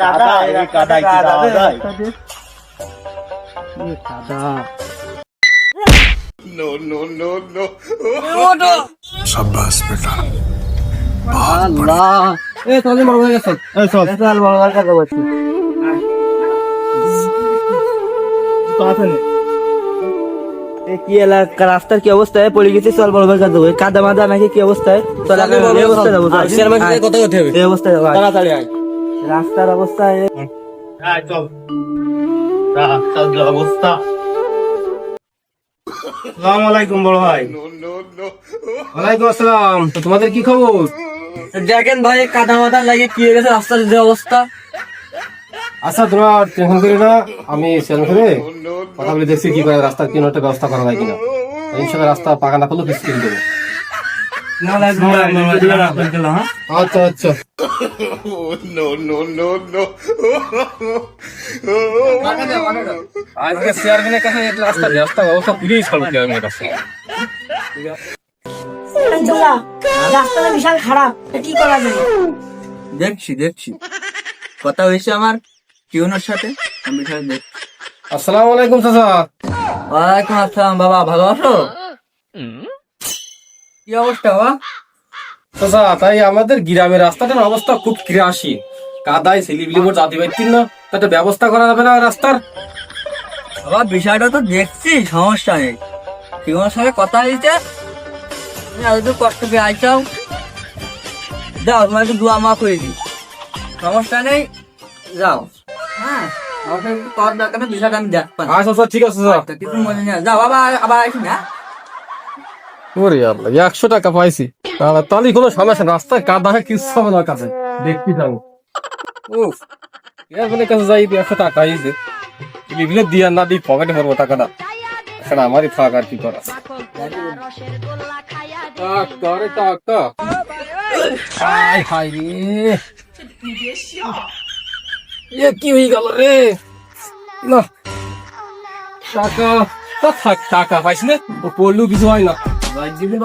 কাদা এই কি যাওয়া যায়? কাদা। আল্লাহ। এ তাহলে বড় গেছে। এই চল। চল বড় বলছি কি এলাকা রাস্তার কি অবস্থায়? পড়ে গেছে চল বড় ভাই কাদা মাদা নাকি কি অবস্থায়? চল অবস্থায় যাব এই অবস্থায় যাব তাড়াতাড়ি আয়। রাস্তার অবস্থা এ- চল। রাস্তার যে অবস্থা। আসসালামু আলাইকুম বড় ভাই। ওয়ালাইকুম আসসালাম। তো তোমাদের কি খবর? দেখেন ভাই কাদা মাদা লাগে কি হয়ে গেছে রাস্তার যে অবস্থা। আচ্ছা তোমরা টেনশন করি না আমি সেলফ করে কথা বলে দেখছি কি করে রাস্তার কোনো একটা ব্যবস্থা করা যায় কিনা। ইনশাল্লাহ রাস্তা পাকা না করলেও কিনে দেবো আচ্ছা আচ্ছা আজকে চেয়ারম্যানের কাছে একটা রাস্তা ব্যবস্থা ব্যবস্থা পুলিশ করব চেয়ারম্যানের কাছে রাস্তাটা বিশাল খারাপ কি করা যায় দেখছি দেখছি কথা হয়েছে আমার কিউনোর সাথে আমি আসসালামু আলাইকুম চাচা ওয়ালাইকুম আসসালাম বাবা ভালো আছো কি অবস্থা চাচা তাই আমাদের গ্রামের রাস্তাটার অবস্থা খুব ক্রাসি কাদায় সিলিবিলি মোট জাতি পাইতেন না তাতে ব্যবস্থা করা যাবে না রাস্তার। বাবা বিষয়টা তো দেখছি সমস্যা নেই। কিউনোর সাথে কথা হয়েছে। তুমি এত দূর কষ্ট পেয়ে আইসাও যাও তোমার একটু দোয়া মা করে দিই। সমস্যা নেই যাও। হ্যাঁ আমাকে একটু কর দরকার বিষয়টা আমি দেখতাম আচ্ছা আচ্ছা ঠিক আছে চাচা কিছু মনে নেই। যাও বাবা আবার আসি না একশো টাকা পাইছি। তাহলে কোনো সমস্যা রাস্তায় কাদা কিছু হবে না কাছে দেখবি যাব। এর কাছে যাই একশো টাকা আইছে বিভিন্ন দিয়া না দিই পকেটে ভরবো টাকাটা। এখন আমারই থাক আর কি করা কি হয়ে গেল রে? না। টাকা থাক, টাকা পাইস না। পড়লেও কিছু হয় না। Vai, diga